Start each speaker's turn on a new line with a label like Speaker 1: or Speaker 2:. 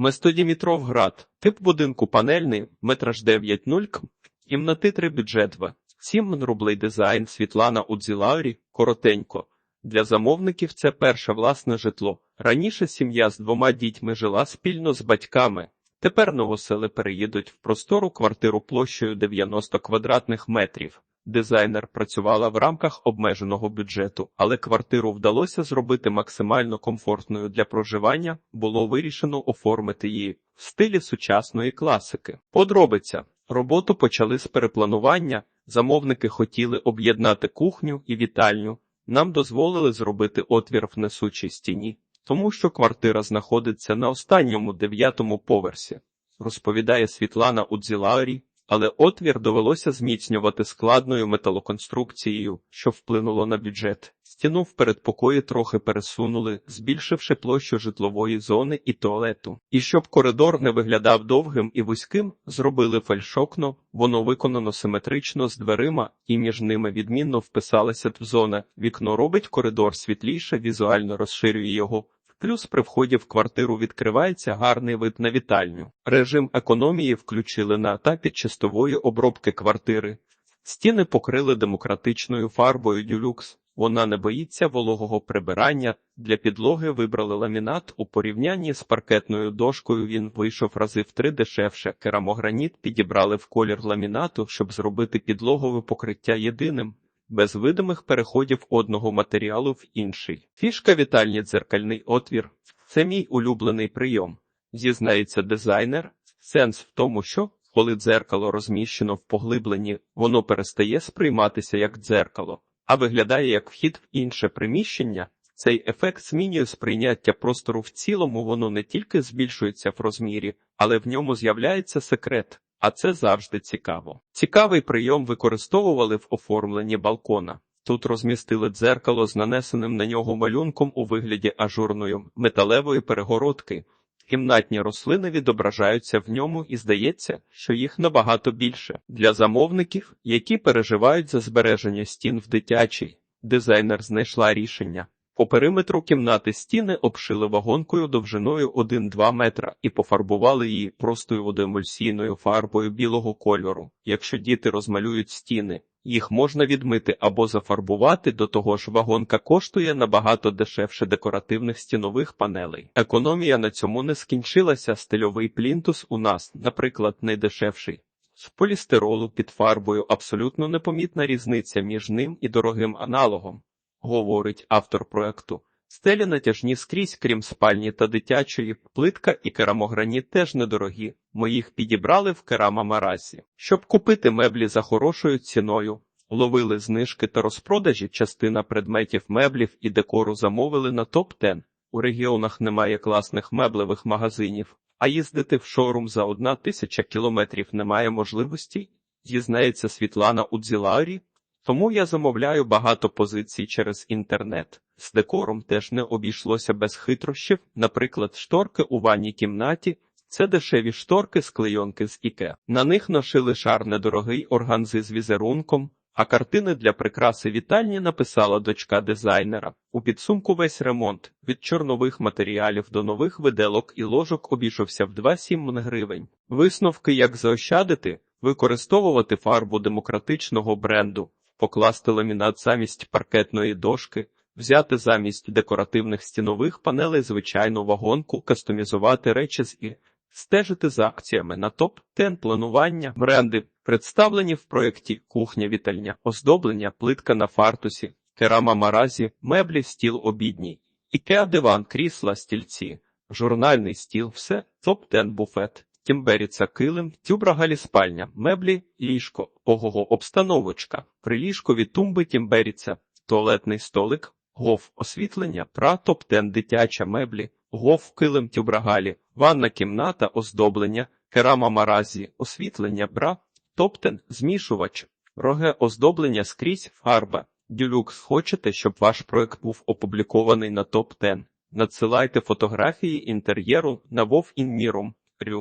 Speaker 1: Местодімітровград. Тип будинку панельний, метраж 9,0 к. Кімнати 3 бюджет В. 7 рублей дизайн Світлана Удзілаурі. Коротенько. Для замовників це перше власне житло. Раніше сім'я з двома дітьми жила спільно з батьками. Тепер новосели переїдуть в простору квартиру площею 90 квадратних метрів. Дизайнер працювала в рамках обмеженого бюджету, але квартиру вдалося зробити максимально комфортною для проживання. Було вирішено оформити її в стилі сучасної класики. Подробиця роботу почали з перепланування. Замовники хотіли об'єднати кухню і вітальню. Нам дозволили зробити отвір в несучій стіні, тому що квартира знаходиться на останньому дев'ятому поверсі, розповідає Світлана Удзіларі, але отвір довелося зміцнювати складною металоконструкцією, що вплинуло на бюджет. Стіну в передпокої трохи пересунули, збільшивши площу житлової зони і туалету. І щоб коридор не виглядав довгим і вузьким, зробили фальшокно, воно виконано симетрично з дверима, і між ними відмінно вписалася зона. Вікно робить коридор світліше, візуально розширює його. Плюс при вході в квартиру відкривається гарний вид на вітальню. Режим економії включили на етапі чистової обробки квартири. Стіни покрили демократичною фарбою дюлюкс. Вона не боїться вологого прибирання. Для підлоги вибрали ламінат у порівнянні з паркетною дошкою. Він вийшов рази в три дешевше. Керамограніт підібрали в колір ламінату, щоб зробити підлогове покриття єдиним без видимих переходів одного матеріалу в інший. Фішка вітальні дзеркальний отвір це мій улюблений прийом. Зізнається дизайнер. Сенс в тому, що коли дзеркало розміщено в поглибленні, воно перестає сприйматися як дзеркало, а виглядає як вхід в інше приміщення. Цей ефект змінює сприйняття простору в цілому, воно не тільки збільшується в розмірі, але в ньому з'являється секрет. А це завжди цікаво. Цікавий прийом використовували в оформленні балкона. Тут розмістили дзеркало з нанесеним на нього малюнком у вигляді ажурної металевої перегородки. Кімнатні рослини відображаються в ньому і здається, що їх набагато більше. Для замовників, які переживають за збереження стін в дитячій, дизайнер знайшла рішення. По периметру кімнати стіни обшили вагонкою довжиною 1-2 метра і пофарбували її простою водоемульсійною фарбою білого кольору. Якщо діти розмалюють стіни, їх можна відмити або зафарбувати, до того ж вагонка коштує набагато дешевше декоративних стінових панелей. Економія на цьому не скінчилася. Стильовий плінтус у нас, наприклад, найдешевший. З полістиролу під фарбою абсолютно непомітна різниця між ним і дорогим аналогом говорить автор проекту. Стелі натяжні скрізь, крім спальні та дитячої, плитка і керамограніт теж недорогі. Ми їх підібрали в керамамарасі. Щоб купити меблі за хорошою ціною, ловили знижки та розпродажі, частина предметів меблів і декору замовили на топ-10. У регіонах немає класних меблевих магазинів, а їздити в шоурум за одна тисяча кілометрів немає можливості, зізнається Світлана Удзіларі, тому я замовляю багато позицій через інтернет. З декором теж не обійшлося без хитрощів, наприклад, шторки у ванній кімнаті. Це дешеві шторки з клейонки з Іке. На них ношили шар недорогий органзи з візерунком, а картини для прикраси вітальні написала дочка дизайнера. У підсумку весь ремонт від чорнових матеріалів до нових виделок і ложок обійшовся в 2-7 гривень. Висновки, як заощадити, використовувати фарбу демократичного бренду покласти ламінат замість паркетної дошки, взяти замість декоративних стінових панелей звичайну вагонку, кастомізувати речі з і стежити за акціями на топ 10 планування, бренди, представлені в проєкті кухня вітальня, оздоблення, плитка на фартусі, керама маразі, меблі, стіл обідній, ікеа диван, крісла, стільці, журнальний стіл, все, топ 10 буфет. Тімберіца килим, тюбрагалі спальня, меблі, ліжко, ого обстановочка, приліжкові тумби тімберіця, туалетний столик, гов освітлення, пра топтен дитяча меблі, гов килим тюбрагалі, ванна кімната, оздоблення, керама маразі, освітлення, бра, топтен, змішувач, роге оздоблення скрізь фарба. Дюлюкс хочете, щоб ваш проект був опублікований на топ 10 Надсилайте фотографії інтер'єру на Вов Інміром. Рю.